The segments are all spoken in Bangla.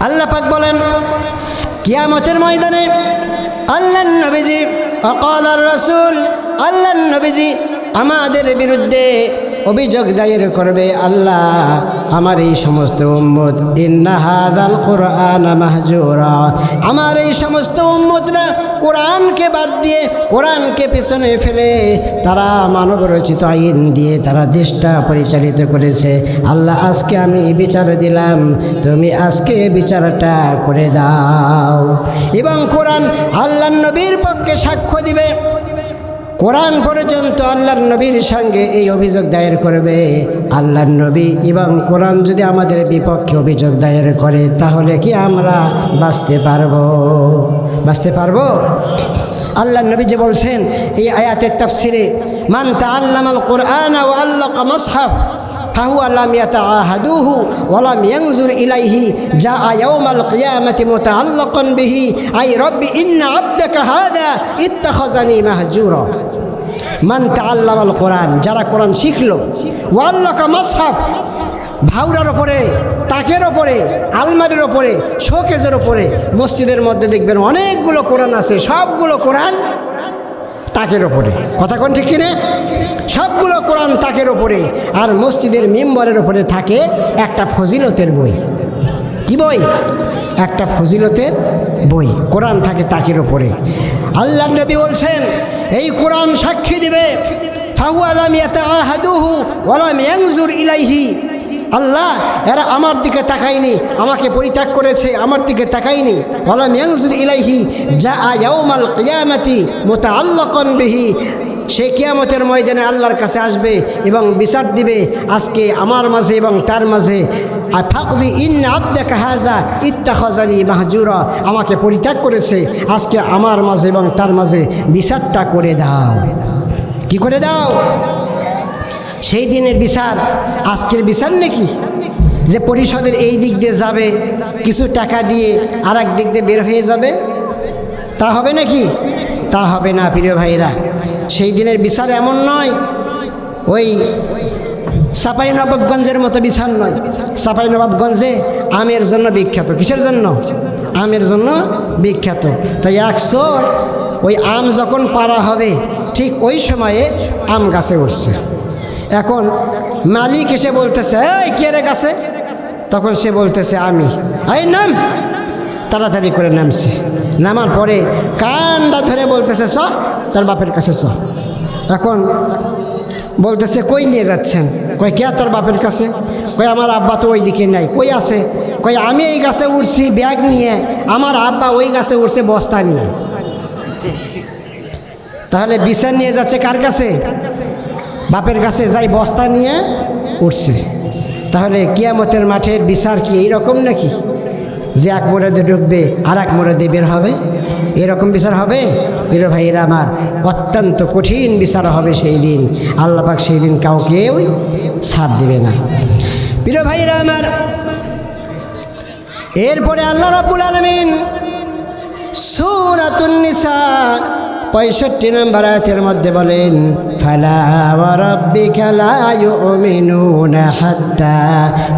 আল্লাহ পাক বলেন কিয়ামতের ময়দানে আল্লাহ নবীজি অকল রসুল আল্লাহ নবীজি আমাদের বিরুদ্ধে অভিযোগ দায়ের করবে আল্লাহ। আমার এই সমস্ত উম্মত ইন্নাহাদাল কোরআন মাহজুরা। আমার এই সমস্ত উম্মতরা কোরআনকে বাদ দিয়ে কোরআনকে পিছনে ফেলে তারা মানব রচিত আইন দিয়ে তারা দেশটা পরিচালিত করেছে। আল্লাহ, আজকে আমি বিচার দিলাম, তুমি আজকে বিচারটা করে দাও। এবং কোরআন আল্লাহ নবীর পক্ষে সাক্ষ্য দিবে। কোরআন পর্যন্ত আল্লাহর নবীর সঙ্গে এই অভিযোগ দায়ের করবে। আল্লাহর নবী এবং কোরআন যদি আমাদের বিপক্ষে অভিযোগ দায়ের করে, তাহলে কি আমরা বাঁচতে পারব? বাঁচতে পারব? আল্লাহ নবী যে বলছেন, এই আয়াতের তাফসিরে মানতা আল্লাহ কোরআন ও আল্লাহ মাসহাফ ফাহু আল্লাহ মিয়াতা আহাদুহু ওয়ালা মিয়াংজুর ইলাইহি যা আয়াউমাল কিয়ামাতি মুতাআল্লাকান বিহি, আই রব্বি ইন্না আবদাকা হাদা ইত্তাখাযানি মাহজুরা। মান তাআল্লামাল কোরআন, যারা কোরআন শিখলো ওয়াল্লাকা ভাউরার ওপরে তাকের ওপরে আলমারির ওপরে শোকেজের ওপরে মসজিদের মধ্যে দেখবেন অনেকগুলো কোরআন আছে, সবগুলো কোরআন তাকের ওপরে কথা কোন ঠিক কিনে? সবগুলো কোরআন তাকের ওপরে আর মসজিদের মেম্বরের ওপরে থাকে একটা ফজিলতের বই। কি বই? একটা ফজিলতের বই। কোরআন থাকে তাকের ওপরে আল্লাহ নবী বলছেন, এই কোরআন সাক্ষী দিবে। ইলাইহি। আল্লাহ, এরা আমার দিকে তাকায়নি, আমাকে পরিত্যাগ করেছে, আমার দিকে তাকায়নি। ওয়ালাম ইয়ানজুর ইলাইহি যা ইয়াউমাল কিয়ামাতি মুতাআল্লাকান বিহি। সে কিয়ামতের ময়দানে আল্লাহর কাছে আসবে এবং বিচার দিবে আজকে আমার মাঝে এবং তার মাঝে। আর ফাকদি ইন আব্দাকা হাজা ইত্তাখাজানি মাহজুরা, আমাকে পরিত্যাগ করেছে। আজকে আমার মাঝে এবং তার মাঝে বিচারটা করে দাও। কি করে দাও? সেই দিনের বিচার, আজকের বিচার নাকি? যে পরিষদের এই দিক দিয়ে যাবে, কিছু টাকা দিয়ে আর দিক দিয়ে বের হয়ে যাবে। তা হবে নাকি? তা হবে না, প্রিয় ভাইরা সেই দিনের বিচার এমন নয়। ওই সাপাই নবাবগঞ্জের মতো বিচার নয়। সাপাই নবাবগঞ্জে আমের জন্য বিখ্যাত। কিসের জন্য? আমের জন্য বিখ্যাত। তাই একশো ওই আম যখন পারা হবে, ঠিক ওই সময়ে আম গাছে উঠছে। এখন মালিক এসে বলতেছে, এই, কে রে গাছে? তখন সে বলতেছে, আমি। এই, নাম। তাড়াতাড়ি করে নামছে। নামার পরে কানটা ধরে বলতেছে, চ, তার বাপের কাছে চ। এখন বলতেছে, কই নিয়ে যাচ্ছেন? কই, কে তোর বাপের কাছে? কই, আমার আব্বা তো ওই দিকে নাই। কই আছে? কই, আমি এই গাছে উঠছি ব্যাগ নিয়ে, আমার আব্বা ওই গাছে উঠছে বস্তা নিয়ে। তাহলে বিচার নিয়ে যাচ্ছে কার কাছে? বাপের কাছে, যাই বস্তা নিয়ে উঠছে তাহলে কিয়ামতের মাঠের বিচার কি এই রকম নাকি? যে এক মোড়ে ঢুকবে আর এক মোড়ে বের হবে। এরকম বিচার হবে? বীর ভাইয়েরা আমার, অত্যন্ত কঠিন বিচার হবে সেই দিন। আল্লাপাক সেই দিন কাউকেও ছাড় দেবে না। বীর ভাইয়েরা আমার, এরপরে আল্লাহ রাব্বুল আলমিন পঁয়ষট্টি নম্বর আয়াতের মধ্যে বলেন, ফালা ওয়ারাব্বিকা লা ইউমিনুনা হাত্তা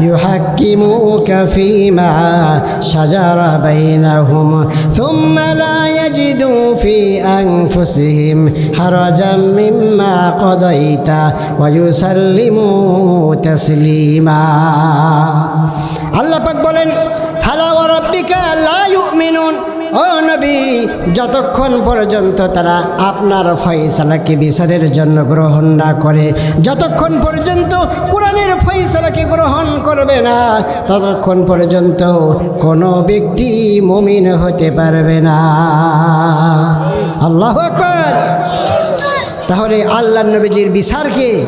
ইউহাক্কিমুকা ফীমা শাজারা বাইনাহুম, সুম্মা লা ইয়াজিদু ফি আনফুসিহিম হারাজাম মিম্মা কাদাইতা ওয়া ইউসাল্লিমু তাসলিমা। আল্লাহ বলেন, ফালা ওয়ারাব্বিকা লা ইউমিনুন ও নবী, যতক্ষণ পর্যন্ত তারা আপনার ফয়সালাকে বিচারের জন্য গ্রহণ না করে, যতক্ষণ পর্যন্ত কোরআনের ফয়সালাকে গ্রহণ করবে না, ততক্ষণ পর্যন্ত কোনো ব্যক্তি মমিন হতে পারবে না। আল্লাহ আকবর। তাহলে আল্লাহ নবীজির বিচারকে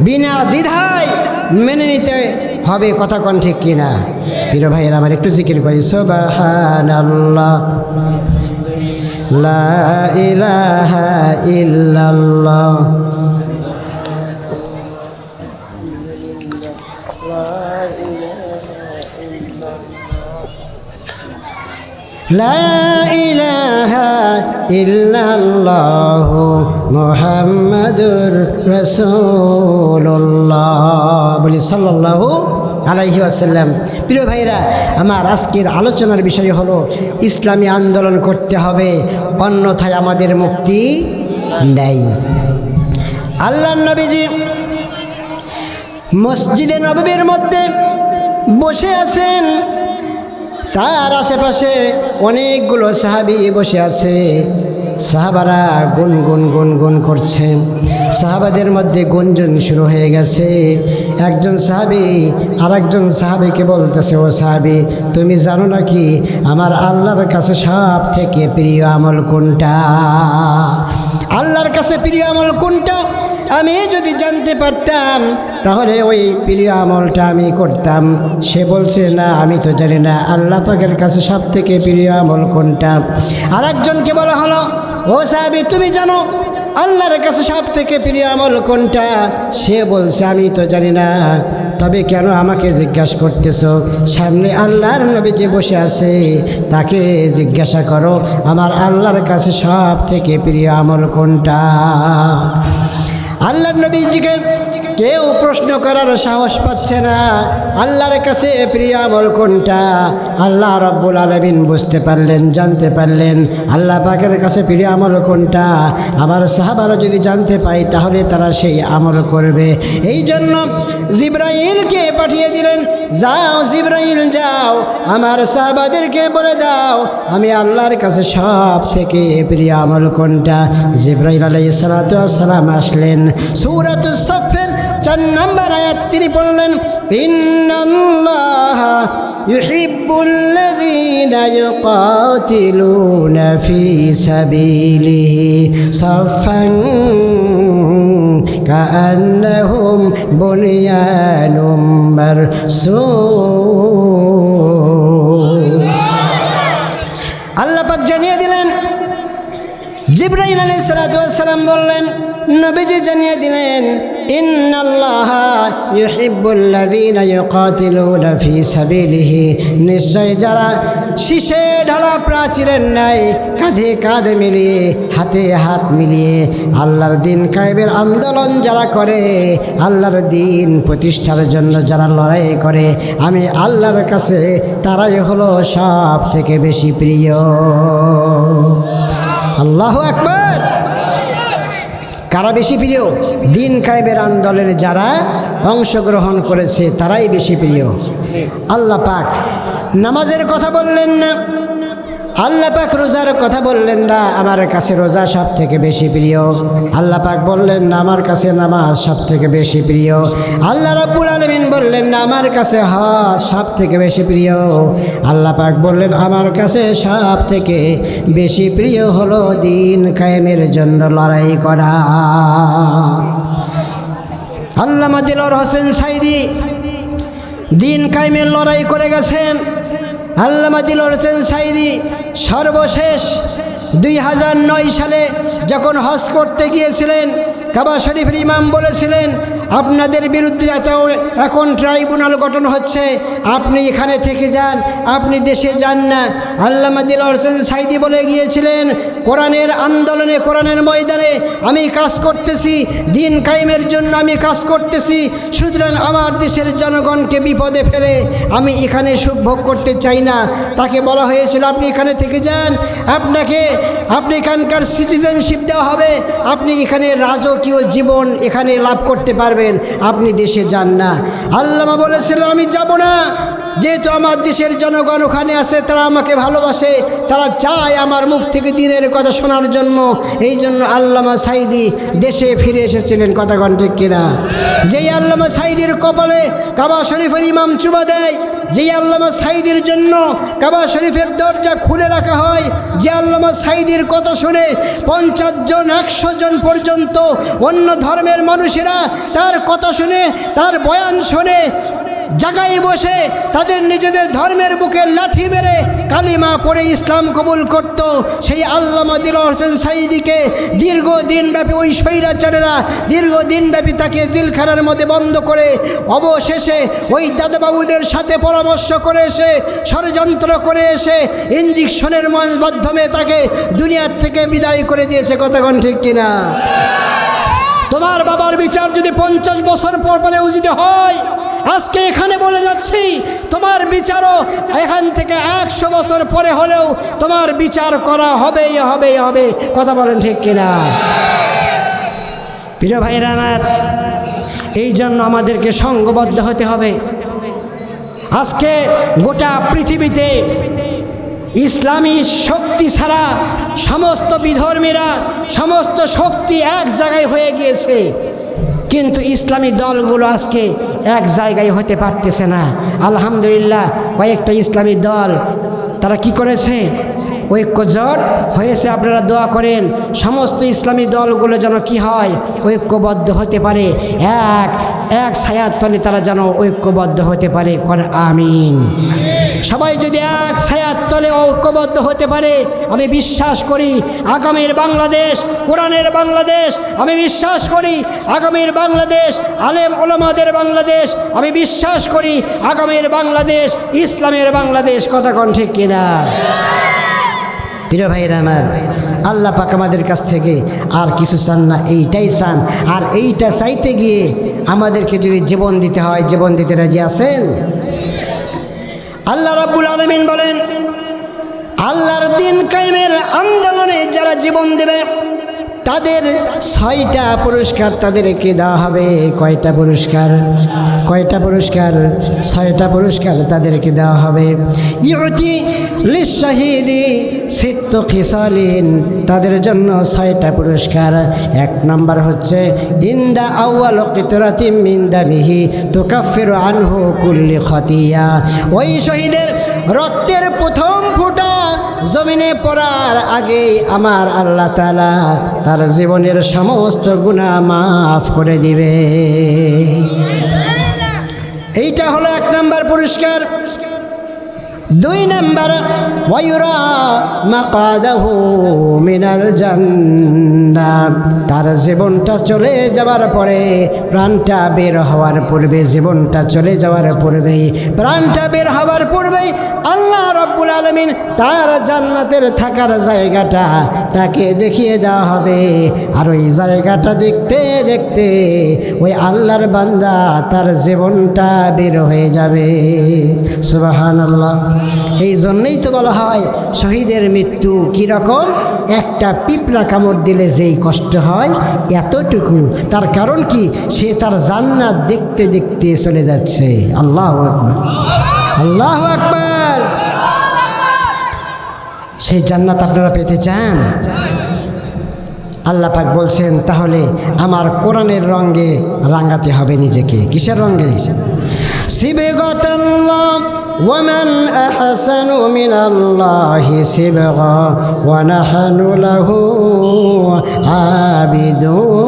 বিনা দ্বিধায় মেনে নিতে হবে কথা কন ঠিক কিনা? প্রিয় ভাইয়ের আমার একটু জিকির করি। আল্লাহ লা ইল্লাল্লাহ। ইল্লাল্লাহ মোহাম্মদুর রসুল্লাহ বলি সাল্লাহ আলাইহি আসাল্লাম প্রিয় ভাইরা, আমার আজকের আলোচনার বিষয় হলো ইসলামী আন্দোলন করতে হবে, অন্যথায় আমাদের মুক্তি নেই। আল্লাহ নবীজি মসজিদে নবীর মধ্যে বসে আছেন। তার আশেপাশে অনেকগুলো সাহাবি বসে আছে। সাহাবারা গুন গুন গুন গুন করছে। সাহাবাদের মধ্যে গুঞ্জন শুরু হয়ে গেছে। একজন সাহাবি আর একজন সাহাবিকে বলতেছে, ও সাহাবি, তুমি জানো নাকি আমার আল্লাহর কাছে সব থেকে প্রিয় আমল কোনটা? আল্লাহর কাছে প্রিয় আমল কোনটা? আমি যদি জানতে পারতাম, তাহলে ওই প্রিয় আমলটা আমি করতাম। সে বলছে, না, আমি তো জানি না। আল্লাহ পাকের কাছে সব থেকে প্রিয় আমল কোনটা? আর একজনকে বলা হলো, ও সাহাবি, তুমি জানো আল্লাহর কাছে সব থেকে প্রিয় আমল কোনটা? সে বলছে, আমি তো জানি না। তবে কেন আমাকে জিজ্ঞাসা করতেছ? সামনে আল্লাহর নবী যে বসে আছে, তাকে জিজ্ঞাসা করো, আমার আল্লাহর কাছে সব থেকে প্রিয় আমল কোনটা? আল্লাহর নবীজিকে কেউ প্রশ্ন করার সাহস পাচ্ছে না। আল্লাহর কাছে প্রিয় আমল কোনটা? আল্লাহ রব্বুল আলমিন বুঝতে পারলেন, জানতে পারলেন। আল্লাহ পাকের কাছে প্রিয় আমল কোনটা? আমার সাহাবারা যদি জানতে পাই তাহলে তারা সেই আমল করবে। এই জন্য জিব্রাইলকে পাঠিয়ে দিলেন, যাও জিব্রাইল, যাও। আমার সাহাবাদেরকে বলে দাও, আমি আল্লাহর কাছে সব থেকে প্রিয় আমল কোনটা? জিব্রাইল আলাই সালাম আসলেন। সুরাত সফের চার নম্বর আয়াত তিনি বললেন ইন্নাল্লাহ يحب الذين يقاتلون في سبيله صفا كأنهم بنيان مرصوص আল্লাহ পাক জানিয়ে দিলেন জিব্রাইল আলী সালাম বললেন নবীজি জানিয়ে দিলেন, ইন্নাল্লাহ ইউহিব্বুল্লাযীনা ইউকাতিলুনা ফি সাবিলিহি। নিশ্চয় যারা শীষে ঢালা প্রাচীরের নাই কাঁধে কাঁধ মিলিয়ে, হাতে হাত মিলিয়ে আল্লাহর দিন কায়েবের আন্দোলন যারা করে, আল্লাহর দিন প্রতিষ্ঠার জন্য যারা লড়াই করে, আমি আল্লাহর কাছে তারাই হলো সব থেকে বেশি প্রিয়। আল্লাহ একবার কারা বেশি প্রিয়? দিন কায়েমের আন্দোলনে যারা অংশগ্রহণ করেছে, তারাই বেশি প্রিয়। আল্লাহ পাক, নামাজের কথা বললেন না। আল্লাহ পাক রোজার কথা বললেন না, আমার কাছে রোজা সব থেকে বেশি প্রিয়। আল্লাহ পাক বললেন না, আমার কাছে নামাজ সব থেকে বেশি প্রিয়। আল্লাহ রাব্বুল আলমিন বললেন না, আমার কাছে হজ সব থেকে বেশি প্রিয়। আল্লাহ পাক বললেন, আমার কাছে সব থেকে বেশি প্রিয় হলো দিন কায়েমের জন্য লড়াই করা। আল্লামা দিলর হোসেন সাইদি দিন কায়েমের লড়াই করে গেছেন। আল্লামা দিলর হোসেন সাইদি সর্বশেষ দুই হাজার নয় সালে যখন হজ করতে গিয়েছিলেন কাবা শরীফের ইমাম বলেছিলেন, আপনাদের বিরুদ্ধে এত এখন ট্রাইব্যুনাল গঠন হচ্ছে, আপনি এখানে থেকে যান, আপনি দেশে যান না। আল্লামা দিল হোসেন সাইদি বলে গিয়েছিলেন, কোরআনের আন্দোলনে, কোরআনের ময়দানে আমি কাজ করতেছি, দিন কায়েমের জন্য আমি কাজ করতেছি, সুতরাং আমার দেশের জনগণকে বিপদে ফেলে আমি এখানে সুখ ভোগ করতে চাই না। তাকে বলা হয়েছিল, আপনি এখানে থেকে যান, আপনাকে, আপনি এখানকার সিটিজেনশিপ দেওয়া হবে, আপনি এখানে রাজকীয় জীবন এখানে লাভ করতে পারবেন। আপনি দেশে যান না। আল্লামা বলেছিল আমি যাব না। যেহেতু আমার দেশের জনগণ ওখানে আছে, তারা আমাকে ভালোবাসে, তারা চায় আমার মুখ থেকে দিনের কথা শোনার জন্য। এই জন্য আল্লামা সাইদি দেশে ফিরে এসেছিলেন, কথা ঠিক কিনা? যেই আল্লামা সাইদির কপালে কাবা শরীফের ইমাম চুবা দেয়, যেই আল্লামা সাইদির জন্য কাবা শরীফের দরজা খুলে রাখা হয়, যে আল্লামা সাইদির কথা শুনে পঞ্চাশ জন, একশো জন পর্যন্ত অন্য ধর্মের মানুষেরা তার কথা শুনে, তার বয়ান শুনে জায়গায় বসে তাদের নিজেদের ধর্মের বুকে লাঠি মেরে কালিমা পড়ে ইসলাম কবুল করত। সেই আল্লামা দিল হোসেন সাইদিকে দীর্ঘদিন ব্যাপী ওই স্বৈরাচারেরা দীর্ঘদিন ব্যাপী তাকে জিলখানার মধ্যে বন্ধ করে অবশেষে ওই দাদাবাবুদের সাথে পরামর্শ করে এসে, ষড়যন্ত্র করে এসে ইঞ্জেকশনের মাধ্যমে তাকে দুনিয়ার থেকে বিদায় করে দিয়েছে। কতক্ষণ ঠিক কিনা? তোমার বাবার বিচার যদি পঞ্চাশ বছর পর পরেও যদি হয় আজকে এখানে বলে যাচ্ছি, তোমার বিচারও এখান থেকে একশো বছর পরে হলেও তোমার বিচার করা হবেই হবেই হবে কথা বলেন ঠিক কিনা? প্রিয় ভাইরা আমার, এই জন্য আমাদেরকে সঙ্গবদ্ধ হতে হবে। আজকে গোটা পৃথিবীতে ইসলামী শক্তি ছাড়া সমস্ত বিধর্মীরা, সমস্ত শক্তি এক জায়গায় হয়ে গিয়েছে। কিন্তু ইসলামী দলগুলো আজকে এক জায়গায় হতে পারতেছে না। আলহামদুলিল্লাহ, কয়েকটা ইসলামী দল, তারা কি করেছে? ঐক্য জোট হয়েছে, আপনারা দোয়া করেন। সমস্ত ইসলামী দলগুলো যেন কি হয়, ঐক্যবদ্ধ হতে পারে। এক এক ছায়ার তলে তারা যেন ঐক্যবদ্ধ হতে পারে। আমিন। সবাই যদি এক ছায়ার তলে ঐক্যবদ্ধ হতে পারে, আমি বিশ্বাস করি আগামীর বাংলাদেশ, কোরআনের বাংলাদেশ, আমি বিশ্বাস করি আগামীর বাংলাদেশ, আলেম ওলামাদের বাংলাদেশ, আমি বিশ্বাস করি আগামীর বাংলাদেশ, ইসলামের বাংলাদেশ, কথা কন ঠিক কিনা? প্রিয় ভাইরা আমার, আল্লাহ পাক আমাদের কাছ থেকে আর কিছু চান না, এইটাই চান। আর এইটা চাইতে গিয়ে আমাদেরকে যদি জীবন দিতে হয়, জীবন দিতে রাজি আছেন? আল্লাহ রাব্বুল আলমিন বলেন আল্লাহর দিন কায়েমের আন্দোলনে যারা জীবন দেবে তাদের ছয়টা পুরস্কার তাদেরকে দেওয়া হবে। কয়টা পুরস্কার? কয়টা পুরস্কার? ছয়টা পুরস্কার তাদেরকে দেওয়া হবে। তাদের জন্য ছয়টা পুরস্কার। এক নম্বর হচ্ছে, ইন্দা কিতরাতিম মিন্দা মিহি তুকাফির আনহু কুল্লি খতিয়া ওই শহীদের রক্তের প্রথম ফোঁটা জমিনে পড়ার আগে আমার আল্লাহ তালা তার জীবনের সমস্ত গুণা মাফ করে দিবে। এইটা হলো এক নাম্বার পুরস্কার দুই নাম্বার মিনাল তার জীবনটা চলে যাওয়ার পরে, প্রাণটা বের হওয়ার পূর্বে, জীবনটা চলে যাওয়ার পূর্বেই প্রাণটা বের হওয়ার পূর্বেই আল্লাহ রব্বুল আলমিন তার জান্নাতের থাকার জায়গাটা তাকে দেখিয়ে দেওয়া হবে। আর ওই জায়গাটা দেখতে দেখতে ওই আল্লাহর বান্দা তার জীবনটা বের হয়ে যাবে। সুবাহান আল্লাহ এই জন্যই তো বলা হয়, শহীদের মৃত্যু কীরকম? একটা পিঁপড়া কামড় দিলে যেই কষ্ট হয়, এতটুকু। তার কারণ কি? সে তার জান্নাত দেখতে দেখতে চলে যাচ্ছে। আল্লাহ আকবার। আল্লাহ আকবার। সেই জান্নাত আপনারা পেতে চান? আল্লাহ পাক বলছেন, তাহলে আমার কোরআনের রঙে রাঙাতে হবে নিজেকে। কিসের রঙে? সিবেগতাল্লাহ ومن أحسن من الله سبغا ونحن له عابدون.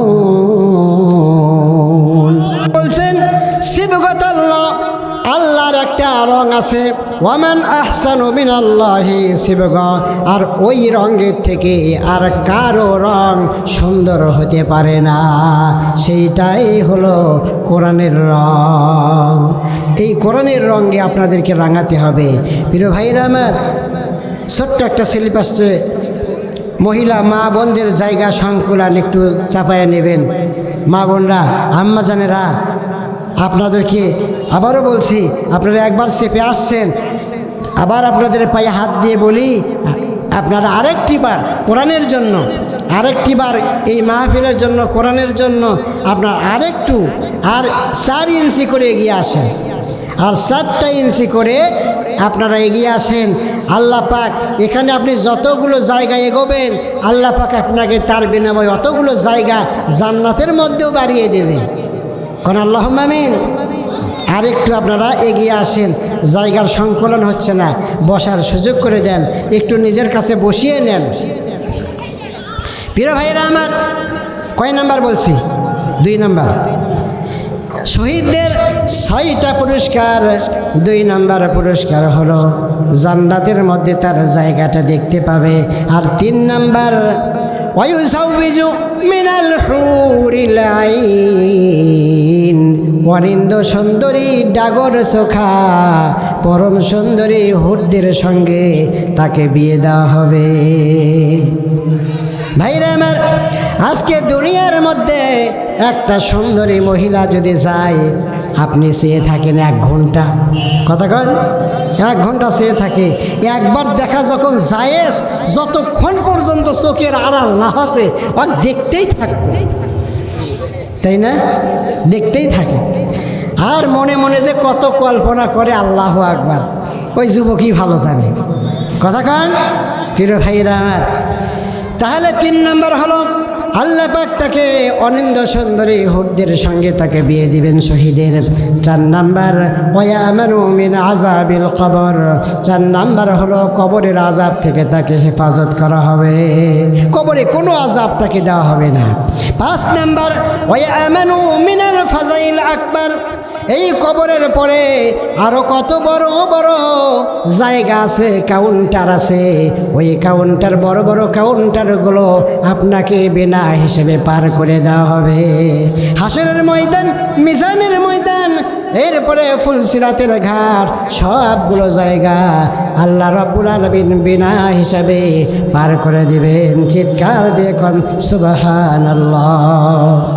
আছে, ওয়ামান আহসান মিন আল্লাহি শিবগ আর ওই রঙের থেকে আর কারও রং সুন্দর হতে পারে না। সেইটাই হলো কোরআনের রং। এই কোরআনের রঙে আপনাদেরকে রাঙাতে হবে। প্রিয় ভাইরা আমার, ছোট্ট একটা স্লিপ আসছে মহিলা মা বোনদের জায়গা সংকুলান একটু চাপায়া নেবেন। মা বোনরা, আম্মা জানেরা আপনাদেরকে আবারও বলছি, আপনারা একবার চেপে আসছেন। আবার আপনাদের পায়ে হাত দিয়ে বলি, আপনারা আরেকটি বার কোরআনের জন্য, আরেকটি বার এই মাহফিলের জন্য, কোরআনের জন্য আপনার আরেকটু আর চার ইঞ্চি করে এগিয়ে আসেন। আর চারটা ইঞ্চি করে আপনারা এগিয়ে আসেন। আল্লাহ পাক এখানে আপনি যতগুলো জায়গায় এগোবেন, আল্লাহ পাক আপনাকে তার বিনিময়ে অতগুলো জায়গা জান্নাতের মধ্যেও বাড়িয়ে দেবে। কোন আল্লাহ মামিন আর একটু আপনারা এগিয়ে আসেন, জায়গার সংকলন হচ্ছে না, বসার সুযোগ করে দেন, একটু নিজের কাছে বসিয়ে নেন। প্রিয় ভাইরা আমার, কয় নাম্বার বলছি? দুই নাম্বার। শহীদদের ছয়টা পুরস্কার, দুই নাম্বার পুরস্কার হলো জান্নাতের মধ্যে তার জায়গাটা দেখতে পাবে, আর তিন নাম্বার মিনাল অনিন্দ সুন্দরী ডাগর সোখা, পরম সুন্দরী হুরদের সঙ্গে তাকে বিয়ে দেওয়া হবে। ভাইরা আমার, আজকে দুনিয়ার মধ্যে একটা সুন্দরী মহিলা যদি যায়, আপনি চেয়ে থাকেন এক ঘণ্টা। কথা কন, এক ঘণ্টা চেয়ে থাকে। একবার দেখা যখন জায়েজ যতক্ষণ পর্যন্ত চোখের আড়াল না হসে আর দেখতেই থাকবে। তাই না? দেখতেই থাকে। আর মনে মনে যে কত কল্পনা করে আল্লাহ আকবার। ওই যুবকই ভালো জানে। কথা কন? প্রিয় ভাইরা আমার। তাহলে তিন নম্বর হলো আল্লাহ পাক তাকে অনিন্দ সুন্দরী হুদদের সঙ্গে তাকে বিয়ে দিবেন শহীদের। চার নাম্বার ওয়া আমানু মিন আজাবিল কবর। চার নাম্বার হলো কবরের আজাব থেকে তাকে হেফাজত করা হবে। কবরে কোনো আজাব তাকে দেওয়া হবে না। পাঁচ নাম্বার ওয়া আমানু মিনাল ফাজাইল আকবার। এই কবরের পরে আরও কত বড় বড় জায়গা আছে কাউন্টার আছে। ওই কাউন্টার বড় বড় কাউন্টারগুলো আপনাকে বিনা হিসেবে পার করে দেওয়া হবে। হাসরের ময়দান, মিজানের ময়দান, এরপরে ফুলসিরাতের ঘাট, সবগুলো জায়গা আল্লাহ রব্বুল আলমিন বিনা হিসাবে পার করে দিবেন। চিৎকার দিয়ে কন সুবাহান আল্লাহ